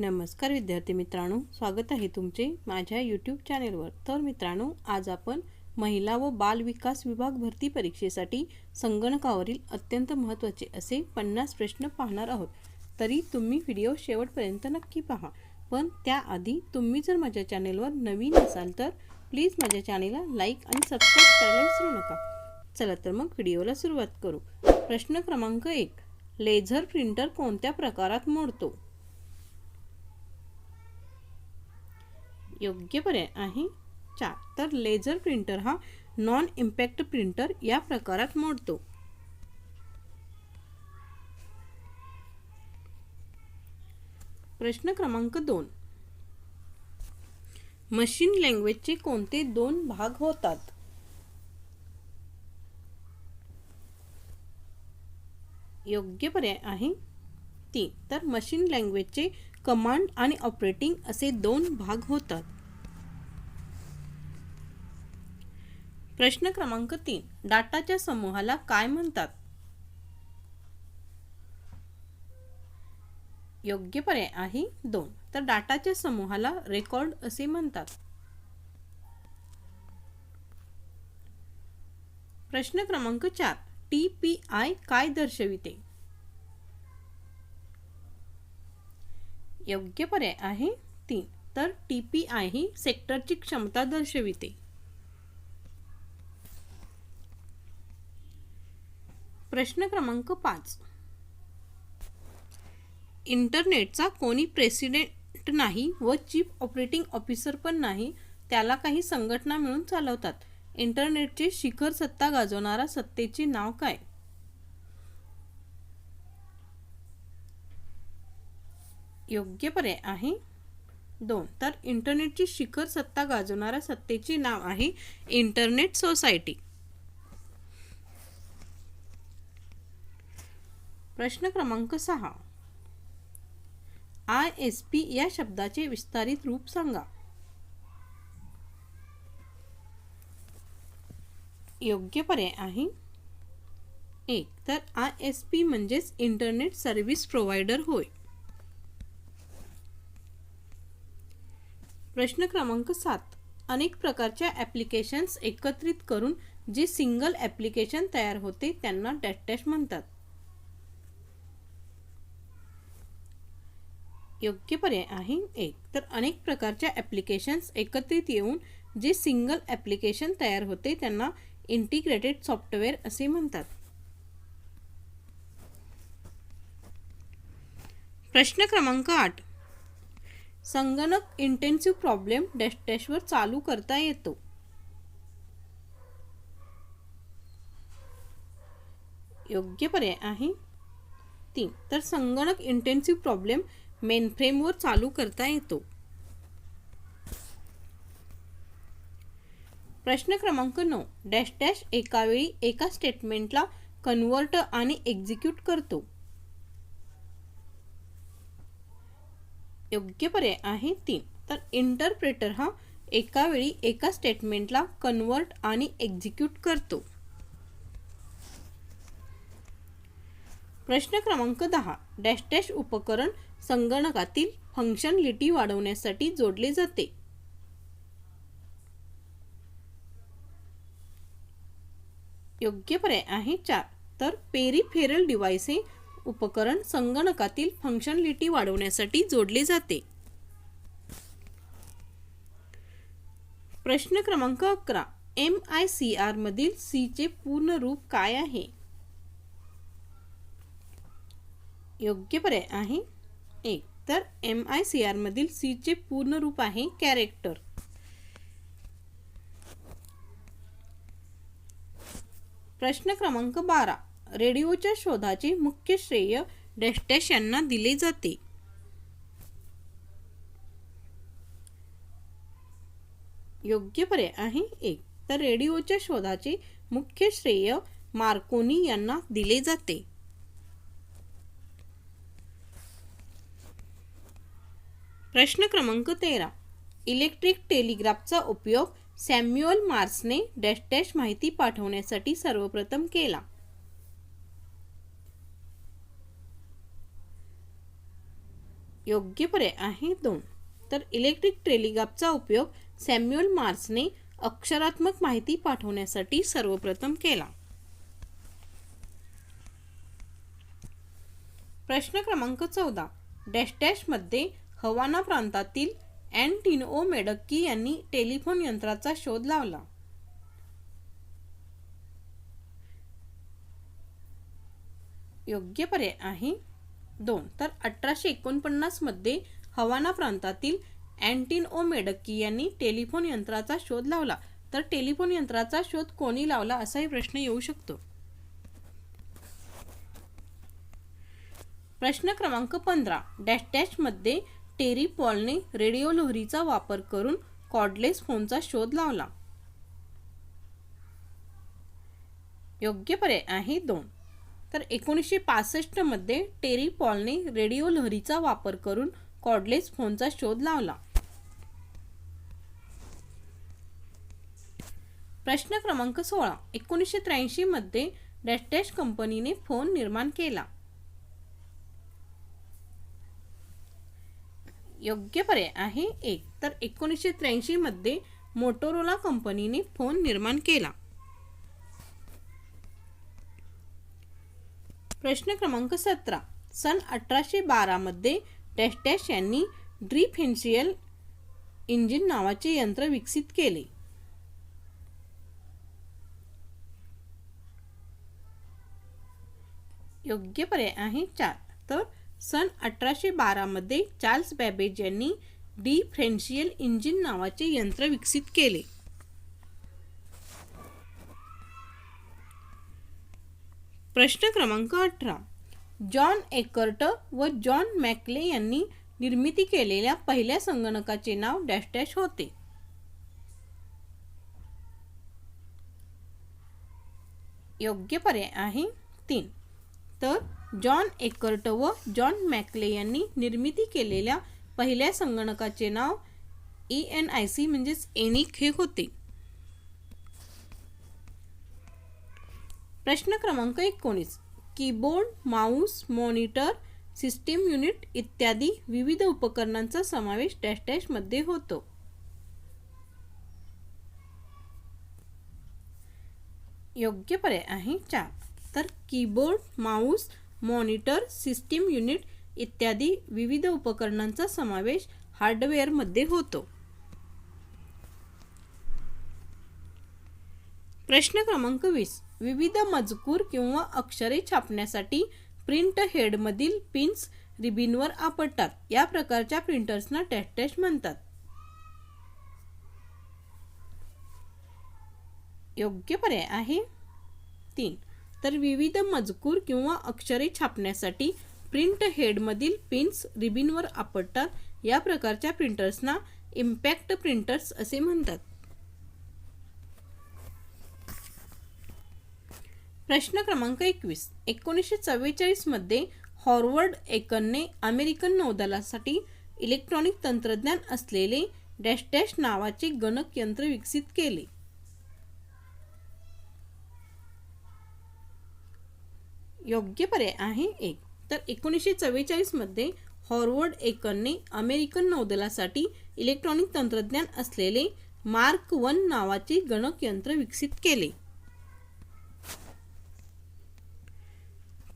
नमस्कार विद्यार्थी मित्रांनो स्वागत आहे तुमचे माझ्या यूट्यूब चॅनेलवर तर मित्रांनो आज आपण महिला व बाल विकास विभाग भरती परीक्षेसाठी संगणकावरील अत्यंत महत्त्वाचे असे पन्नास प्रश्न पाहणार आहोत. तरी तुम्ही व्हिडिओ शेवटपर्यंत नक्की पहा. पण त्याआधी तुम्ही जर माझ्या चॅनेलवर नवीन असाल तर प्लीज माझ्या चॅनेलला लाईक आणि सबस्क्राईब करायला विसरू नका. चला तर मग व्हिडिओला सुरुवात करू. प्रश्न क्रमांक एक. लेझर प्रिंटर कोणत्या प्रकारात मोडतो? योग्य पर्याय आहे. चार. तर लेझर प्रिंटर हा नॉन इम्पॅक्ट प्रिंटर या प्रकारात मोडतो. प्रश्न क्रमांक दोन. मशीन लँग्वेजचे कोणते दोन भाग होतात? योग्य पर्याय आहे. तीन. तर मशीन लँग्वेजचे कमांड आणि ऑपरेटिंग असे दोन भाग होतात. प्रश्न क्रमांक तीन. डाटाच्या समूहाला काय म्हणतात? योग्य पर्याय आहे दोन. तर डाटाच्या समूहाला रेकॉर्ड असे म्हणतात. प्रश्न क्रमांक चार. टी पी आय काय दर्शविते? योग्य पर्याय आहे तीन. तर टी पी आय ही सेक्टरची क्षमता दर्शविते. प्रश्न क्रमांक पाच. इंटरनेटचा कोणी प्रेसिडेंट नाही व चीफ ऑपरेटिंग ऑफिसर पण नाही त्याला काही संघटना मिळून चालवतात. इंटरनेटचे शिखर सत्ता गाजवणारा सत्तेचे नाव काय? योग्य पर्याय आहे. दोन तर इंटरनेटची शिखर सत्ता गाजवणाऱ्या सत्तेचे नाव आहे इंटरनेट सोसायटी. प्रश्न क्रमांक सहा. आय एस पी या शब्दाचे विस्तारित रूप सांगा. योग्य पर्याय आहे. एक तर आय एस पी म्हणजेच इंटरनेट सर्व्हिस प्रोव्हायडर होय. प्रश्न क्रमांक सात. अनेक प्रकारच्या ॲप्लिकेशन्स एकत्रित करून जे सिंगल ॲप्लिकेशन तयार होते त्यांना डॅश डॅश म्हणतात. योग्य पर्याय आहे एक. तर अनेक प्रकारच्या ॲप्लिकेशन्स एकत्रित येऊन जे सिंगल ॲप्लिकेशन तयार होते त्यांना इंटिग्रेटेड सॉफ्टवेअर असे म्हणतात. प्रश्न क्रमांक आठ. संगणक इंटेन्सिव्ह प्रॉब्लेम डॅश डॅशवर चालू करता येतो. योग्य पर्याय आहे. तीन तर संगणक इंटेन्सिव्ह प्रॉब्लेम मेनफ्रेमवर चालू करता येतो. प्रश्न क्रमांक नऊ डॅश डॅश एकावेळी एका स्टेटमेंटला कन्व्हर्ट आणि एक्झिक्यूट करतो. योग्य पर्याय आहे तीन. तर इंटरप्रेटर हा एका वेळी एका स्टेटमेंटला कन्वर्ट आणि एक्झिक्यूट करतो. प्रश्न क्रमांक दहा. डॅश डॅश उपकरण संगणकातील फंक्शन लिटी वाढवण्यासाठी जोडले जाते. योग्य पर्याय आहे चार. तर पेरिफेरल डिव्हाइस हे उपकरण संगणकातील फंक्शनलिटी वाढवण्यासाठी जोडले जाते. प्रश्न क्रमांक अकरा. एम आय सी आर मधील सी चे पूर्ण रूप काय आहे? योग्य पर्याय आहे. एक. तर एम आय सी आर मधील सी चे पूर्ण रूप आहे कॅरेक्टर प्रश्न क्रमांक बारा. रेडिओच्या शोधाचे मुख्य श्रेय डॅश यांना दिले जाते. योग्य पर्याय आहे एक. तर रेडिओच्या शोधाचे मुख्य श्रेय मार्कोनी यांना दिले जाते. प्रश्न क्रमांक तेरा. इलेक्ट्रिक टेलिग्राफचा उपयोग सॅम्युअल मार्सने डॅश डॅश माहिती पाठवण्यासाठी सर्वप्रथम केला. योग्य पर्याय आहे दोन. तर इलेक्ट्रिक टेलिग्राफचा उपयोग सॅम्युअल मार्सने अक्षरात्मक माहिती पाठवण्यासाठी सर्वप्रथम केला. प्रश्न क्रमांक चौदा. डॅश डॅशमध्ये हवाना प्रांतातील अँटिनो मेडक्की यांनी टेलिफोन यंत्राचा शोध लावला. योग्य पर्याय आहे दोन. तर अठराशे एकोणपन्नासमध्ये हवाना प्रांतातील अँटिन ओ मेडक्की यांनी टेलिफोन यंत्राचा शोध लावला. तर टेलिफोन यंत्राचा शोध कोणी लावला असाही प्रश्न येऊ शकतो. प्रश्न क्रमांक पंधरा. डॅश डॅशमध्ये टेरी पॉलने रेडिओ लोहरीचा वापर करून कॉर्डलेस फोनचा शोध लावला. योग्य पर्याय आहे दोन. तर एकोणीसशे पासष्टमध्ये टेरी पॉलने रेडिओ लहरीचा वापर करून कॉर्डलेस फोनचा शोध लावला. प्रश्न क्रमांक सोळा. एकोणीसशे त्र्याऐंशीमध्ये डॅश डॅश कंपनीने फोन निर्माण केला. योग्य पर्याय आहे एक. तर एकोणीसशे त्र्याऐंशीमध्ये मोटोरोला कंपनीने फोन निर्माण केला. प्रश्न क्रमांक सतरा. सन अठराशे बारामध्ये डॅश डॅश यांनी ड्रीफेन्शियल इंजिन नावाचे यंत्र विकसित केले. योग्य पर्याय आहे चार. तर सन अठराशे बारामध्ये चार्ल्स बॅबेज यांनी डी फ्रेन्शियल इंजिन नावाचे यंत्र विकसित केले. प्रश्न क्रमांक अठरा. जॉन एकर्ट व जॉन मॅकले यांनी निर्मिती केलेल्या पहिल्या संगणकाचे नाव डॅश डॅश होते. योग्य पर्याय आहे तीन. तर जॉन एकर्ट व जॉन मॅकले यांनी निर्मिती केलेल्या पहिल्या संगणकाचे नाव ई एन आय सी म्हणजेच एनिक हे होते. प्रश्न क्रमांक एकोणीस. Keyboard mouse monitor system unit इत्यादी विविध उपकरणांचा समावेश डॅश डॅशमध्ये होतो. योग्य पर्याय आहे चार. तर keyboard mouse monitor system unit इत्यादी विविध उपकरणांचा समावेश हार्डवेअरमध्ये होतो. प्रश्न क्रमांक वीस. विविध मजकूर किंवा अक्षरे छापण्यासाठी प्रिंट हेडमधील पिन्स रिबिनवर आपटतात. या प्रकारच्या प्रिंटर्सना डॅश म्हणतात. योग्य पर्याय आहे. तीन. तर विविध मजकूर किंवा अक्षरे छापण्यासाठी प्रिंट हेडमधील पिन्स रिबिनवर आपटतात. या प्रकारच्या प्रिंटर्सना इम्पॅक्ट प्रिंटर्स असे म्हणतात. प्रश्न क्रमांक एकवीस. एकोणीसशे चव्वेचाळीसमध्ये हॉर्वर्ड एकनने अमेरिकन नौदलासाठी इलेक्ट्रॉनिक तंत्रज्ञान असलेले डॅश डॅश नावाचे गणक यंत्र विकसित केले. योग्य पर्याय आहे एक. तर एकोणीसशे चव्वेचाळीसमध्ये हॉर्वर्ड एकनने अमेरिकन नौदलासाठी इलेक्ट्रॉनिक तंत्रज्ञान असलेले मार्क वन नावाचे गणक यंत्र विकसित केले.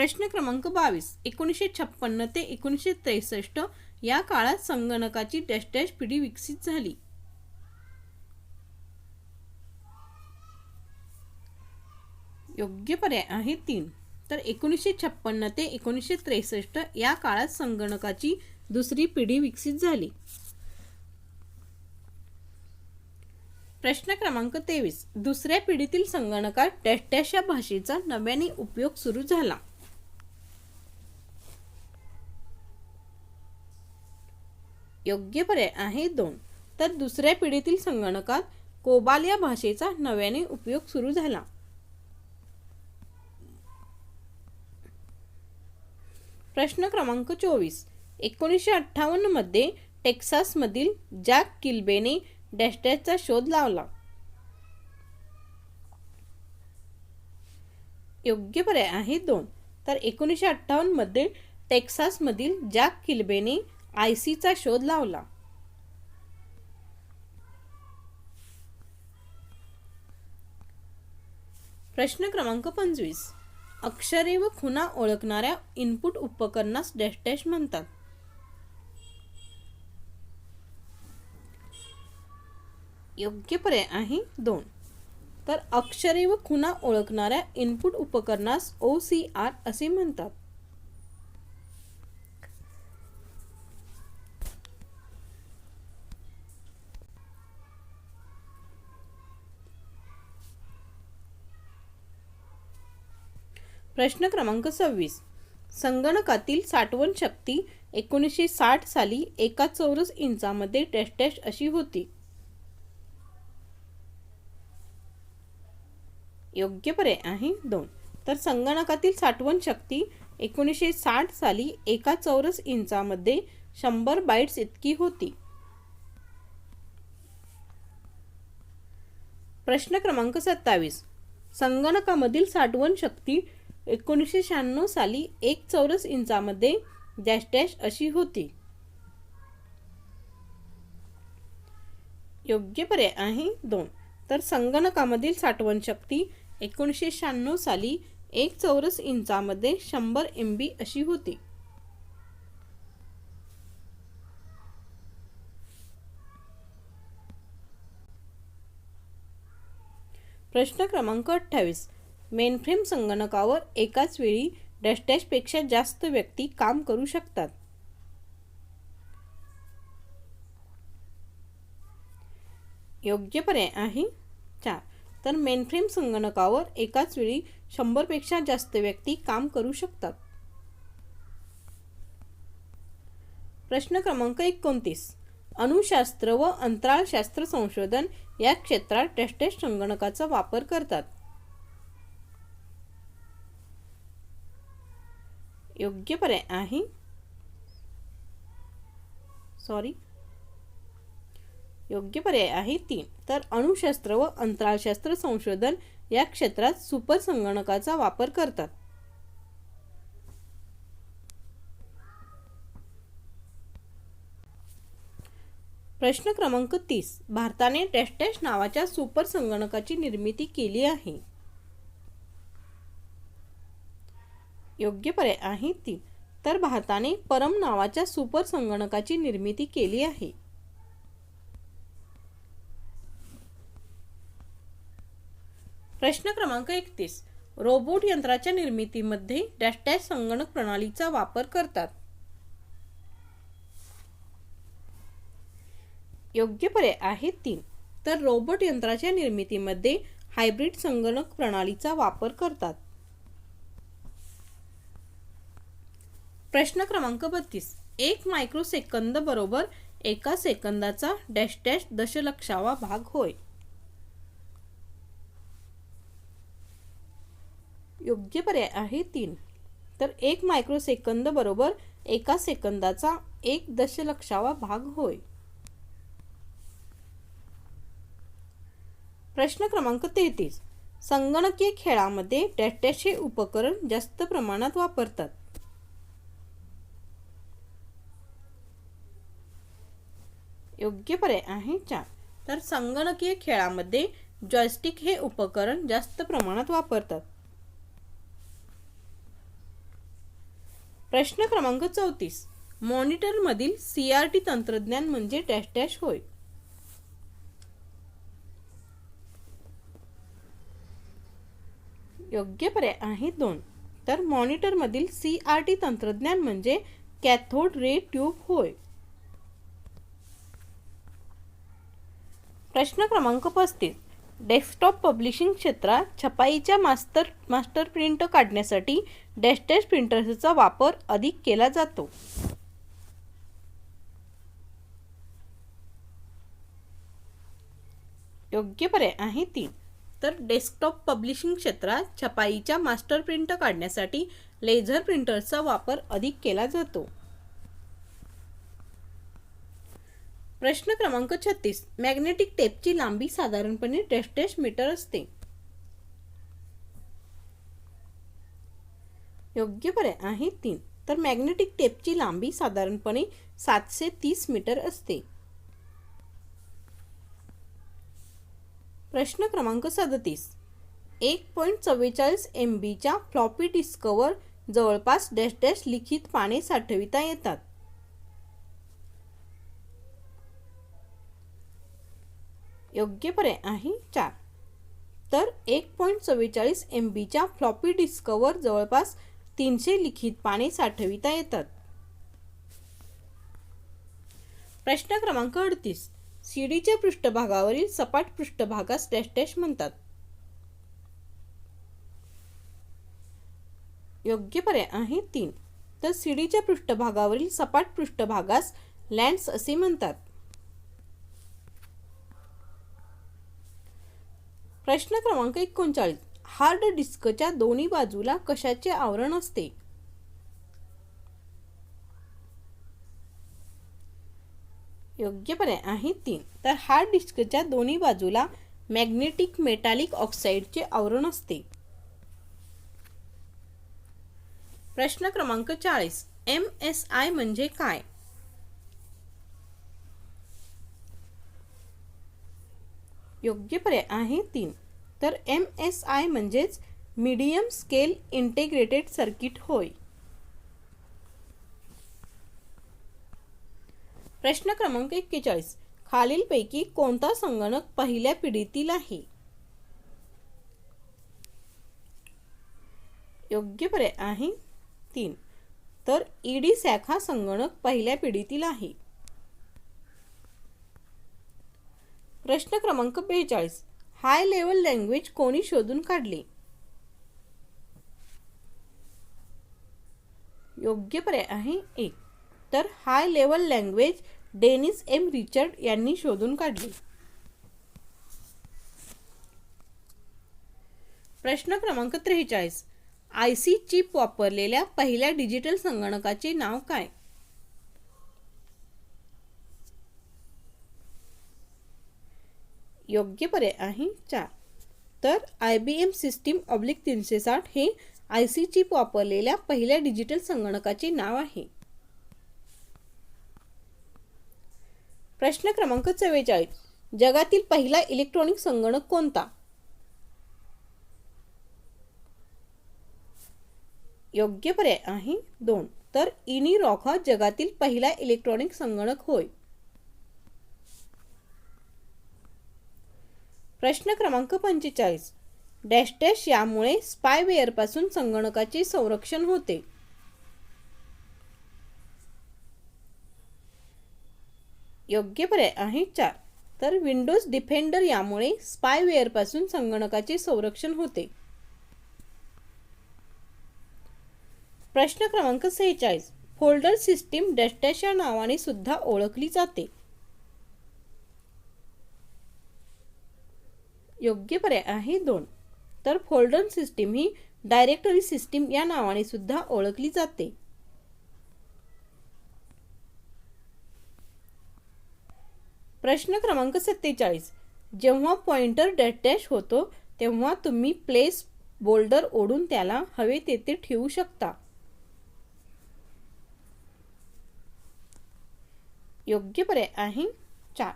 प्रश्न क्रमांक बावीस एकोणीसशे छप्पन्न ते एकोणीसशे त्रेसष्ट या काळात संगणकाची डॅश डॅश पिढी विकसित झाली. योग्य पर्याय आहे तीन. तर एकोणीसशे छप्पन्न ते एकोणीसशे त्रेसष्ट या काळात संगणकाची दुसरी पिढी विकसित झाली. प्रश्न क्रमांक तेवीस दुसऱ्या पिढीतील संगणकात डॅश डॅश या भाषेचा नव्याने उपयोग सुरू झाला. योग्य पर्याय आहे दोन. तर दुसऱ्या पिढीतील संगणकात कोबाल या भाषेचा नव्याने उपयोग सुरू झाला. प्रश्न क्रमांक चोवीस. एकोणीसशे अठ्ठावन्नमध्ये टेक्सासमधील जॅक किल्बेने डॅशडॅशचा शोध लावला. योग्य पर्याय आहे दोन. तर एकोणीसशे अठ्ठावन्नमध्ये टेक्सासमधील जॅक किल्बेने आय सीचा शोध लावला. प्रश्न क्रमांक पंचवीस. अक्षरे व खुणा ओळखणाऱ्या इनपुट उपकरणास डॅश डॅश म्हणतात. योग्य पर्याय आहे दोन. तर अक्षरे व खुणा ओळखणाऱ्या इनपुट उपकरणास ओ सी आर असे म्हणतात. प्रश्न क्रमांक सव्वीस. संगणकातील साठवण शक्ती एकोणीसशे साठ साली एका चौरस इंचामध्ये डॅश डॅश अशी होती. योग्य पर्याय आहे दोन. तर संगणकातील साठवण शक्ती एकोणीसशे साठ साली एका चौरस इंचामध्ये शंभर बाईट्स इतकी होती. प्रश्न क्रमांक सत्तावीस. संगणकामधील साठवण शक्ती एकोणीसशे शहाण्णव साली एक चौरस इंचामध्ये डॅश डॅश अशी होती. योग्य पर्याय आहे दोन. तर संगणकामधील साठवण शक्ती एकोणीसशे शहाण्णव साली एक चौरस इंचामध्ये शंभर एम बी अशी होती. प्रश्न क्रमांक अठ्ठावीस. मेनफ्रेम संगणकावर एकाच वेळी डॅशडॅशपेक्षा जास्त व्यक्ती काम करू शकतात. योग्य पर्याय आहे चार. तर मेनफ्रेम संगणकावर एकाच वेळी शंभरपेक्षा जास्त व्यक्ती काम करू शकतात. प्रश्न क्रमांक एकोणतीस. अणुशास्त्र व अंतराळशास्त्र संशोधन या क्षेत्रात टेस्टेस्ट संगणकाचा वापर करतात. योग्य पर्याय आहे. सॉरी योग्य पर्याय आहे तीन. तर अणुशास्त्र व अंतराळशास्त्र संशोधन या क्षेत्रात सुपर संगणकाचा वापर करतात. प्रश्न क्रमांक तीस. भारताने डॅश नावाच्या सुपर संगणकाची निर्मिती केली आहे. योग्य पर्याय आहेत ती. तर भारताने परम नावाच्या सुपर संगणकाची निर्मिती केली आहे. प्रश्न क्रमांक एकतीस. रोबोट यंत्राच्या निर्मितीमध्ये डॅश डॅश संगणक प्रणालीचा वापर करतात. योग्य पर्याय आहेत तीन. तर रोबोट यंत्राच्या निर्मितीमध्ये हायब्रिड संगणक प्रणालीचा वापर करतात. प्रश्न क्रमांक बत्तीस. एक मायक्रोसेकंद बरोबर एका सेकंदाचा डॅश डॅश दशलक्षावा भाग होय. योग्य पर्याय आहे तीन. तर एक मायक्रोसेकंद बरोबर एका सेकंदाचा एक दशलक्षावा भाग होय. प्रश्न क्रमांक तेहतीस. संगणकीय खेळामध्ये डॅश डॅश हे उपकरण जास्त प्रमाणात वापरतात. योग्य पर्याय आहे चार. तर संगणकीय खेळामध्ये जॉयस्टिक हे उपकरण जास्त प्रमाणात वापरतात. प्रश्न क्रमांक चौतीस. मॉनिटरमधील सी आर टी तंत्रज्ञान म्हणजे डॅश डॅश होय. योग्य पर्याय आहे दोन. तर मॉनिटरमधील सी आर टी तंत्रज्ञान म्हणजे कॅथोड रे ट्यूब होय. प्रश्न क्रमांक पस्तीस. डेस्कटॉप पब्लिशिंग क्षेत्रात छपाईच्या मास्टर मास्टर प्रिंट काढण्यासाठी डेस्टेज प्रिंटर्सचा वापर अधिक केला जातो. योग्य पर्याय आहे तीन. तर डेस्कटॉप पब्लिशिंग क्षेत्रात छपाईच्या मास्टर प्रिंट काढण्यासाठी लेझर प्रिंटर्सचा वापर अधिक केला जातो. प्रश्न क्रमांक छत्तीस. मॅग्नेटिक टेपची लांबी साधारणपणे डॅश डॅश मीटर असते. योग्य पर्याय आहे तीन. तर मॅग्नेटिक टेपची लांबी साधारणपणे सातशे तीस मीटर असते. प्रश्न क्रमांक सदतीस. एक पॉईंट चव्वेचाळीस एम बीच्या फ्लॉपी डिस्कवर जवळपास डॅश डॅश लिखित पाने साठविता येतात. योग्य पर्याय आहे चार. तर एक पॉईंट चव्वेचाळीस एम बीच्या फ्लॉपी डिस्कवर जवळपास तीनशे लिखित पाने साठविता येतात. प्रश्न क्रमांक अडतीस. सीडीच्या पृष्ठभागावरील सपाट पृष्ठभागास डॅश डॅश म्हणतात. योग्य पर्याय आहे तीन. तर सीडीच्या पृष्ठभागावरील सपाट पृष्ठभागास लँड्स असे म्हणतात. प्रश्न क्रमांक एकोणचाळीस. हार्ड डिस्कच्या दोन्ही बाजूला कशाचे आवरण असते? योग्य पर्याय आहे तीन. तर हार्ड डिस्कच्या दोन्ही बाजूला मॅग्नेटिक मेटालिक ऑक्साईडचे आवरण असते. प्रश्न क्रमांक चाळीस. एम एस आय म्हणजे काय? योग्य पर्याय आहे तीन. तर एम एस आय म्हणजेच मीडियम स्केल इंटेग्रेटेड सर्किट होय. प्रश्न क्रमांक एक्केचाळीस. खालीलपैकी कोणता संगणक पहिल्या पिढीतील आहे? योग्य पर्याय आहे तीन. तर ईडी सॅक हा संगणक पहिल्या पिढीतील आहे. प्रश्न क्रमांक बेचाळीस. हाय लेवल लँग्वेज कोणी शोधून काढली? योग्य पर्याय आहे एक. तर high level language Dennis M Ritchie यांनी शोधून काढली. प्रश्न क्रमांक त्रेचाळीस. आय सी चिप वापरलेल्या पहिल्या डिजिटल संगणकाचे नाव काय? योग्य पर्याय आहे चार. तर I B M system oblique तीनशे साठ हे आय सी चिप वापरलेल्या पहिल्या डिजिटल संगणकाचे नाव आहे. प्रश्न क्रमांक चव्वेचाळीस. जगातील पहिला इलेक्ट्रॉनिक संगणक कोणता? योग्य पर्याय आहे दोन. तर इनी रॉक हा जगातील पहिला इलेक्ट्रॉनिक संगणक होय. प्रश्न क्रमांक पंचेचाळीस. डॅश डॅश यामुळे स्पायवेअरपासून संगणकाचे संरक्षण होते. योग्य पर्याय आहे चार. तर विंडोज डिफेंडर यामुळे स्पायवेअरपासून संगणकाचे संरक्षण होते. प्रश्न क्रमांक सेहेचाळीस. फोल्डर सिस्टीम डॅश डॅश या नावाने सुद्धा ओळखली जाते. योग्य पर्याय आहे दोन. तर फोल्डर सिस्टीम ही डायरेक्टरी सिस्टीम या नावाने सुद्धा ओळखली जाते. प्रश्न क्रमांक सत्तेचाळीस. जेव्हा पॉइंटर डॅश डॅश होतो तेव्हा तुम्ही प्लेस बोल्डर ओढून त्याला हवे तेथे ठेवू शकता. योग्य पर्याय आहे चार.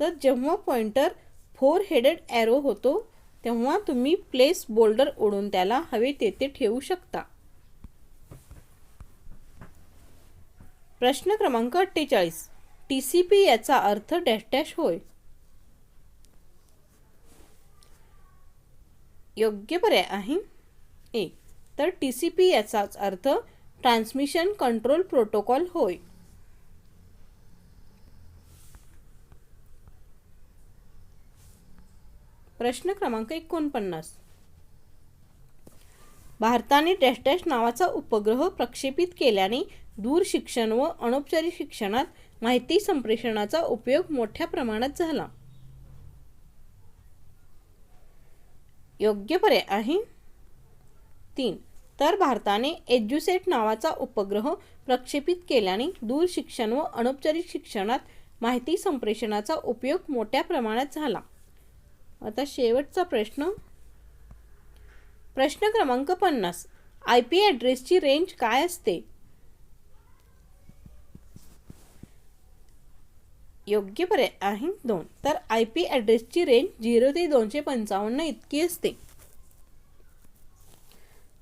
तर जेव्हा पॉइंटर फोर हेडेड ॲरो होतो तेव्हा तुम्ही प्लेस बोल्डर ओढून त्याला हवे तेथे ठेवू शकता. प्रश्न क्रमांक अठ्ठेचाळीस. टी सी पी याचा अर्थ डॅश डॅश होय. योग्य पर्याय आहे. एक तर टी सी पी याचाच अर्थ ट्रान्समिशन कंट्रोल प्रोटोकॉल होय. प्रश्न क्रमांक एकोणपन्नास. भारताने डॅश डॅश नावाचा उपग्रह प्रक्षेपित केल्याने दूर शिक्षण व अनौपचारिक शिक्षणात माहिती संप्रेषणाचा उपयोग मोठ्या प्रमाणात झाला. योग्य पर्याय आहे. तीन. तर भारताने एज्युसेट नावाचा उपग्रह प्रक्षेपित केल्याने दूर शिक्षण व अनौपचारिक शिक्षणात माहिती संप्रेषणाचा उपयोग मोठ्या प्रमाणात झाला. आता शेवटचा प्रश्न. प्रश्न क्रमांक पन्नास. आय पी ॲड्रेसची रेंज काय असते? योग्य पर्याय आहे दोन. तर आय पी ॲड्रेसची रेंज झिरो ते दोनशे पंचावन्न इतकी असते.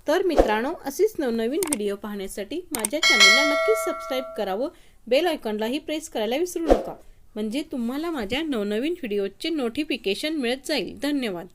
तर मित्रांनो असेच नवनवीन व्हिडिओ पाहण्यासाठी माझ्या चॅनलला नक्कीच सबस्क्राईब करावं बेल आयकॉनलाही प्रेस करायला विसरू नका. म्हणजे तुम्हाला माझ्या नवनवीन व्हिडिओचे नोटिफिकेशन मिळत जाईल. धन्यवाद.